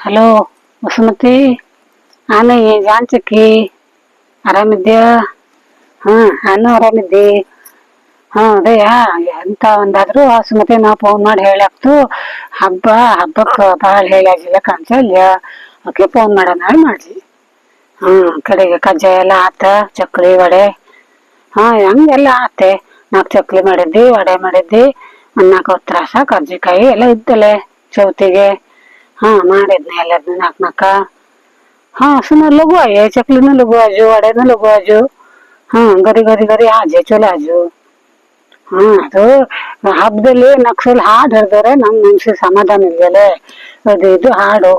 Hello Vasumathi ನಾನು ಜಾನ್ಚಕ್ಕಿ ಆರಾಮಿದ್ಯಾ ಹಾ, ನಾನು ಆರಾಮಿದ್ದಿ. ಹಾ ಅದೇಯ ಎಂತ ಒಂದಾದ್ರು ಸುಮತಿ ನಾ ಫೋನ್ ಮಾಡಿ ಹೇಳಾಕ್ತು. ಹಬ್ಬ, ಹಬ್ಬಕ್ಕೆ ಭಾಳ ಹೇಳಾಗಿಲ್ಲ ಕಾಣಿಸಲ್ಯ ಓಕೆ ಫೋನ್ ಮಾಡೋಣ ಮಾಡ್ಲಿ ಹ್ಮ್ ಕಡೆಗೆ ಕಜ್ಜಾಯ ಎಲ್ಲ ಆತ, ಚಕ್ಲಿ ವಡೆ. ಹಾ, ಹಂಗೆಲ್ಲ ಆತೆ. ನಾಲ್ಕು ಚಕ್ಲಿ ಮಾಡಿದ್ದಿ, ವಡೆ ಮಾಡಿದ್ದಿ ನಾಲ್ಕು ತ್ರಾಸ, ಕರ್ಜಿಕಾಯಿ ಎಲ್ಲ ಇದ್ದಲೆ ಚೌತಿಗೆ. ಹಾ, ಮಾಡಿದ್ನ ಎಲ್ಲದನ್ನ ನಾಲ್ಕು ನಾಕ. ಹಾ ಸುಮಾರು ಲಘು ಆಯೆ ಚಕ್ಲಿನೂ ಲಘು ಆಜು ಅಡೆನೂ ಲಘು ಆಜು. ಹಾ, ಗರಿ ಗರಿ ಗರಿ ಆಜೆ ಚಲೋ ಆಜು. ಹಾ, ಅದು ಹಬ್ಬದಲ್ಲಿ ನಕ್ಸಲ್ ಹಾಡು ಹಿಡ್ದಾರೆ ನಮ್ ಮನ್ಸಿಗೆ ಸಮಾಧಾನ ಇಲ್ಲೇ ಅದು ಇದು ಹಾಡು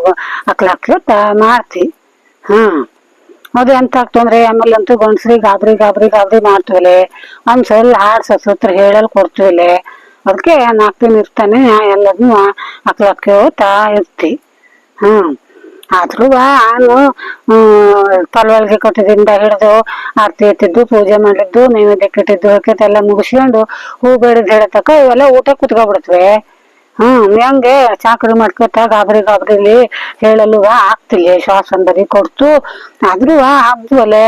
ಅಕ್ಲಾಕ್ಲತ್ತ ಮಾಡ್ತಿ. ಹಾ. ಅದು ಎಂತ ಆಗ್ತಂದ್ರೆ, ಆಮೇಲೆ ಅಂತೂ ಗಂಡಸ್ರಿ ಗಾಬರಿ ಗಾಬರಿ ಗಾಬರಿ ಮಾಡ್ತೀವಲೆ. ಒಂದ್ ಸಲ ಹಾಡ್ ಸಸೂತ್ರ ಹೇಳಲ್ ಕೊಡ್ತೀವಲೆ. ಅದಕ್ಕೆ ನಾಲ್ಕು ದಿನ ಇರ್ತಾನೆ ಎಲ್ಲದನ್ನು ಅಕ್ಲಕ್ಕೆ ಹೋಗ್ತಾ ಇರ್ತಿ. ಹ್ಮ್ ಆದ್ರೂ ನಾನು ಪಲ್ವಲ್ಗೆ ಕೊಟ್ಟಿದಿಂದ ಹಿಡಿದು ಆರತಿ ಎತ್ತಿದ್ದು, ಪೂಜೆ ಮಾಡಿದ್ದು, ನೈವೇದ್ಯ ಇಟ್ಟಿದ್ದು ಹಾಕಿದ್ದು ಎಲ್ಲ ಮುಗಿಸ್ಕೊಂಡು ಹೂ ಬೇಡದ್ ಹೇಳತಕ್ಕ ಇವೆಲ್ಲ ಊಟ ಕುತ್ಕೊಬಿಡ್ತವೆ. ಹ್ಮ್ ಹಂಗೆ ಚಾಕರಿ ಮಾಡ್ಕೊತ ಗಾಬರಿ ಗಾಬರಿಲಿ ಹೇಳಲು ಆಗ್ತಿಲ್ಲ, ಶ್ವಾಸ ಬರಿ ಕೊಡ್ತು. ಆದ್ರೂ ಹಬ್ಬವಲೆ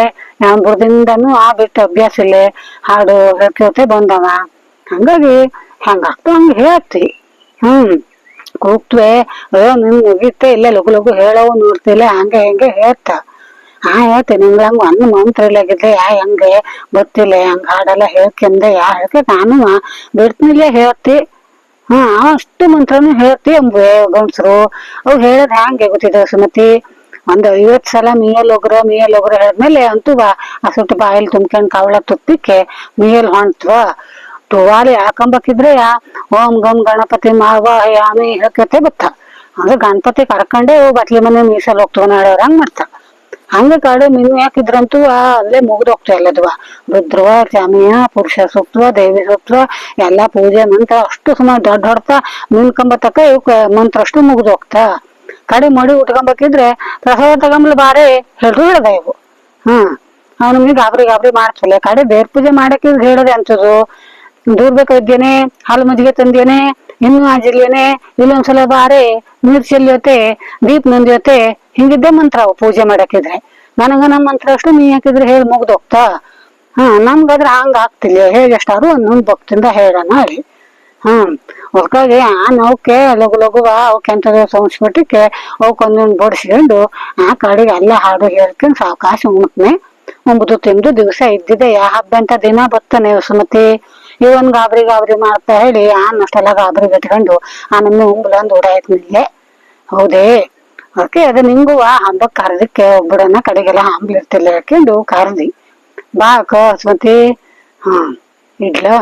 ಬುರ್ದಿಂದನು ಆ ಬಿಟ್ಟು ಅಭ್ಯಾಸ ಇಲ್ಲೇ. ಹಾಡು ಹೇಳ್ಕೋತೆ ಬಂದವ. ಹಂಗಾಗಿ ಹಂಗಾಗ್ತು ಹಂಗ ಹೇಳ್ತಿ. ಹ್ಮ್. ಕೂಗ್ತ್ವೆ ಅಯ್ಯೋ ನಿನ್ ಮುಗಿತೆ, ಇಲ್ಲ ಲಗು ಲಘು ಹೇಳವು ನೋಡ್ತಿಲ್ಲ ಹಂಗೆ ಹಿಂಗೆ ಹೇಳ್ತ. ಹಾ ಹೇಳ್ತೀನಿ ನಿಂಗೆ ಹಂಗ ಒಂದು ಮಂತ್ರ ಇಲ್ಲಾಗಿದ್ದೆ ಯಾ, ಹೆಂಗೆ, ಗೊತ್ತಿಲ್ಲ, ಹಂಗ ಹಾಡೆಲ್ಲ ಹೇಳ್ಕೆಂದೆ ಯಾ ಹೇಳ್ಕೆ ನಾನು ಬಿಡ್ತಿನಿಲ್ಲ ಹೇಳ್ತಿ. ಹಾ, ಅಷ್ಟು ಮಂತ್ರನು ಹೇಳ್ತಿ ಅಂಬೆ ಗಂಡ್ಸರು. ಅವ್ ಹೇಳದ್ ಹ್ಯಾಂಗೆ ಗೊತ್ತಿದೆ, ಸುಮತಿ? ಒಂದ್ ಐವತ್ ಸಲ ಮೀಯಲ್ ಒಗ್ರ ಮೀಯಲ್ ಒಗ್ರ ಹೇಳಿದ್ಮೇಲೆ ಅಂತೂ ಬಾ, ಆ ಸುಟ್ಟು ಬಾಯಲ್ಲಿ ತುಂಬ್ಕೊಂಡ್ ಕವಳ ತುಪ್ಪಿಕ್ಕೆ ಮೀಯಲ್ ಹೊಂಟ್ವ. ತುವಾಲಿ ಹಾಕೊಂಬಕಿದ್ರೆ ಓಂ ಗಂ ಗಣಪತಿ ಮಾವ ಯಾಮಿ ಹೇಳ್ಕತೆ ಬತ್ತ. ಅಂದ್ರೆ ಗಣಪತಿ ಕರ್ಕೊಂಡೇ ಬತ್ಲಿ ಮನೆ ಮೀಸಲ್ ಹೋಗ್ತವ, ನಾಳೆ ಹಂಗ್ ಮಾಡ್ತಾ ಹಂಗ ಕಾಡು ಮೀನು ಹಾಕಿದ್ರಂತೂ ಅಲ್ಲೇ ಮುಗ್ದು ಹೋಗ್ತಾ ಇಲ್ಲದ್ವ ರುದ್ರವ ಚಾಮಿಯ ಪುರುಷ ಸೂಕ್ತವ, ದೇವಿ ಸೂಕ್ತವ, ಎಲ್ಲಾ ಪೂಜೆ ಮಂತ್ರ ಅಷ್ಟು ಸುಮಾರು ದೊಡ್ಡ ಹೊಡ್ತಾ ನಿಲ್ಕೊಂಬತ್ತಕ ಇವಕ್ ಮಂತ್ರ ಅಷ್ಟು ಮುಗ್ದು ಹೋಗ್ತಾ. ಕಡೆ ಮಡಿ ಉಟ್ಕೊಂಬಕಿದ್ರೆ, ಪ್ರಸಾದ ತಗೊಂಬಲ್ ಬಾರೆ ಹೇಳ್ರು ಹೇಳ್ದ ಇವು ಹ್ಮ್. ಅವನಿಗೆ ಗಾಬರಿ ಗಾಬರಿ ಮಾಡ್ಸಲ್ಲ ಕಡೆ ದೇವ್ರ ಪೂಜೆ ಮಾಡಕ್ಕೆ ಹೇಳದೆ ಅಂತದು ದೂರ್ ಬೇಕಾದ್ದೇನೆ ಹಾಲು ಮಜ್ಜಿಗೆ ತಂದೇನೆ ಇನ್ನು ಆಜಿಲ್ಲೇನೆ ಇಲ್ಲೊಂದ್ಸಲ ಬಾರೆ, ನೀರ್ ಜೊತೆ ದೀಪ್ ಜೊತೆ ಹಿಂಗಿದ್ದೆ ಮಂತ್ರ ಅವು ಪೂಜೆ ಮಾಡಾಕಿದ್ರೆ ನನಗ ನಮ್ಮ ಮಂತ್ರ ಅಷ್ಟು ನೀ ಹಾಕಿದ್ರೆ ಹೇಳಿ ಮುಗ್ದೋಗ್ತಾ. ಹಾ ನಮ್ಗಾದ್ರೆ ಹಂಗ ಆಗ್ತಿಲ್ಲ, ಹೇಗೆ ಎಷ್ಟಾದ್ರು ಒಂದೊಂದ್ ಭಕ್ತಿಂದ ಹೇಳೋಣ ಹೇಳಿ. ಹ್ಮ್ ಒಟ್ಟಾಗಿ ಆ ನೌಕೆ ಲಘು ಲಘುವ ಅವಕ್ಕೆ ಎಂತ ಸಂಸ್ಬಿಟ್ಟಿಕ್ಕೆ ಅವಕ್ಕೊಂದೊಂದು ಬಡಿಸ್ಕೊಂಡು ಆ ಕಾಡಿಗೆ ಎಲ್ಲ ಹಾಡು ಹೇಳ್ಕೊಂಡು ಸಾವಕಾಶ ಉಣ್ಕ್ನೆ ಉಂಬುದು ತಿಂದು ದಿವಸ ಇದ್ದಿದೆ, ಯಾ ಹಬ್ಬ ಅಂತ ದಿನ ಬರ್ತಾನೆ ಸುಮತಿ ಇವನ್ ಗಾಬರಿ ಗಾಬರಿ ಮಾಡ್ತಾ ಹೇಳಿ, ಆನ್ ಗಾಬರಿ ಗಟ್ಕೊಂಡು ಆ ನಮ್ನೆ ಉಂಬ್ಲಂದ್ ಓಡಾಯ್ತು ನಿಮಗೆ ಹೌದೇ? ಓಕೆ, ಅದು ನಿಂಗೂ ಆ ಹಬ್ಬಕ್ ಕರ್ದಿಕ್ಕೆ ಒಬ್ಬಡನ್ನ ಕಡೆಗೆಲ್ಲ ಹಂಬ್ಲಿರ್ತಿಲ್ಲ ಹಾಕೊಂಡು ಕರ್ದಿ. ಬಾ ಅಕ್ಕ ಹಸ್ಮತಿ. ಹಾ, ಇಡ್ಲಾ?